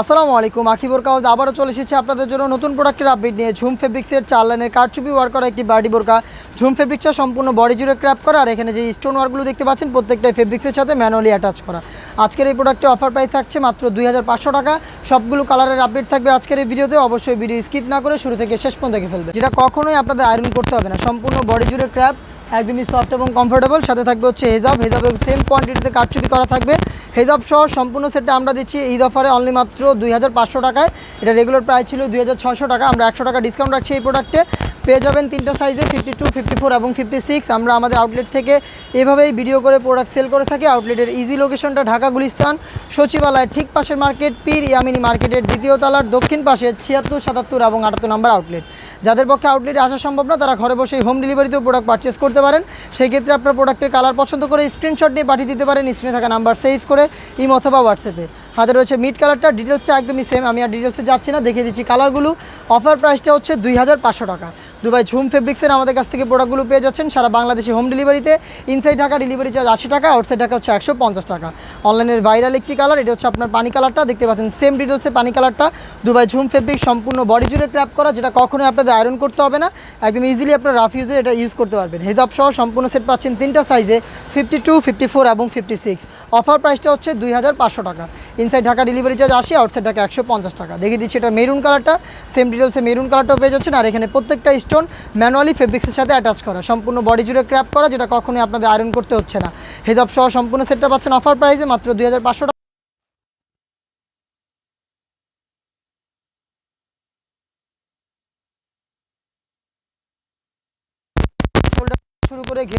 আসসালামু আলাইকুম। আকিবর কাউজ আবারও চলে এসেছে আপনাদের জন্য নতুন প্রোডাক্টের আপডেট নিয়ে। ঝুম ফেব্রিক্সের চার লাইনের কারচুপি ওয়ার্ক করা একটি বার্ডি বোরকা ঝুম ফেব্রিক্সটা সম্পূর্ণ বডি জুড়ে ক্র্যাপ করা। আর এখানে যে স্টোন ওয়ার্কগুলো দেখতে পাচ্ছেন, প্রত্যেকটাই ফেব্রিক্সের সাথে ম্যানুয়ালি অ্যাটাচ করা। আজকের এই প্রোডাক্টের অফার প্রাইস থাকছে মাত্র দুই হাজার পাঁচশো টাকা। সবগুলো কালারের আপডেট থাকবে আজকের এই ভিডিওতে অবশ্যই ভিডিও স্কিপ না করে শুরু থেকে শেষ পর্যন্ত দেখে ফেলবে। যেটা কখনোই আপনাদের আয়রন করতে হবে না। সম্পূর্ণ বডি জুড়ে ক্র্যাপ একদমই সফট এবং কমফোর্টেবল সাথে থাকবে হচ্ছে হেজাব হেজাবে সেম কোয়ান্টিটিতে কাটচুপি করা থাকবে। হেজাব সহ সম্পূর্ণ সেটটা আমরা দিচ্ছি ঈদ অফারে অনলি মাত্র দুই হাজার পাঁচশো টাকায়। এটা রেগুলার প্রাইস ছিল দুই টাকা। আমরা একশো টাকা ডিসকাউন্ট রাখছি এই প্রোডাক্টে পেয়ে যাবেন তিনটা সাইজে ফিফটি টু ফিফটি ফোর এবং ফিফটি সিক্স আমরা আমাদের আউটলেট থেকে এভাবেই ভিডিও করে প্রোডাক্ট সেল করে থাকি। আউটলেটের ইজি লোকেশনটা ঢাকা গুলিস্তান, সচিবালয়ের ঠিক পাশের মার্কেট পীর ইয়ামিনী মার্কেটের দ্বিতীয় তলার দক্ষিণ পাশে ছিয়াত্তর, সাতাত্তর এবং আটাত্তর নম্বর আউটলেট যাদের পক্ষে আউটলেটে আসা সম্ভব না, তারা ঘরে বসেই হোম ডেলিভারিতেও প্রোডাক্ট পারচেস করতে পারেন। সেই ক্ষেত্রে আপনার প্রোডাক্টের কালার পছন্দ করে স্ক্রিনশট নিয়ে পাঠিয়ে দিতে পারেন। স্ক্রিনে থাকা নাম্বার সেভ করে, ইম অথবা হোয়াটসঅ্যাপে হাতে রয়েছে মিড কালারটা ডিটেলসটা একদমই সেম আমি আর ডিটেলসে যাচ্ছি না, দেখিয়ে দিচ্ছি। কালারগুলো অফার প্রাইসটা হচ্ছে দুই হাজার পাঁচশো টাকা। দুবাই ঝুম ফেব্রিক্সের আমাদের কাছ থেকে প্রোডাক্টগুলো পেয়ে যাচ্ছেন। সারা বাংলাদেশে হোম ডেলিভারিতে ইনসাইড ঢাকা ডেলিভারি চার্জ আশি টাকা আউটসাইড ঢাকা হচ্ছে একশো পঞ্চাশ টাকা। অনলাইনের ভাইরাল একটি কালার এটা হচ্ছে আপনার পানি কালারটা দেখতে পাচ্ছেন সেম ডিটেলসে পানি কালারটা দুবাই ঝুম ফেব্রিক সম্পূর্ণ বডি জুড়ে ক্র্যাপ করা, যেটা কখনোই আপনাদের আয়রন করতে হবে না। একদম ইজিলি আপনার রাফ ইউজে এটা ইউজ করতে পারবেন। হেজাব সহ সম্পূর্ণ সেট পাচ্ছেন তিনটা সাইজে ফিফটি টু ফিফটি ফোর এবং ফিফটি সিক্স অফার প্রাইসটা হচ্ছে দুই হাজার পাঁচশো টাকা। ইনসাইড ঢাকা ডেলিভারি চার্জ আশি আউটসাইড ঢাকা একশো পঞ্চাশ টাকা। দেখিয়ে দিচ্ছি এটা মেরুন কালারটা সেম ডিটেলসে মেরুন কালারটাও পেয়ে যাচ্ছেন। আর এখানে প্রত্যেকটা স্টোন ম্যানুয়ালি ফেব্রিক্সের সাথে অ্যাটাচ করা। সম্পূর্ণ বডি জুড়ে ক্র্যাপ করা, যেটা কখনোই আপনাদের আয়রন করতে হচ্ছে না। হেজাব সহ সম্পূর্ণ সেটটা পাচ্ছেন অফার প্রাইসে মাত্র দুই হাজার পাঁচশো টাকা। শুরু করে ঘে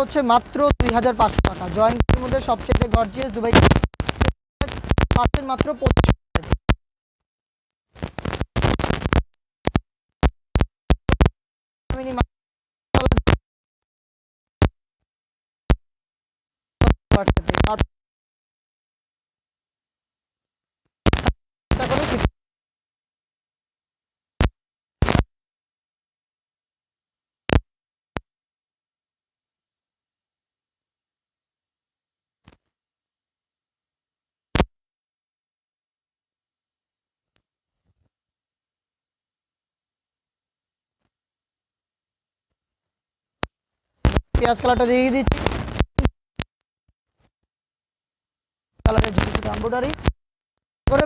হচ্ছে মাত্র দুই হাজার পাঁচশো টাকা। জয়েন্টের মধ্যে সবচেয়ে গর্জিয়াস দুবাই পাচ্ছেন মাত্র পঁচিশ পেঁয়াজ কালারটা দিয়ে দিচ্ছি। কালারের ঝুঁকি ছোটো করে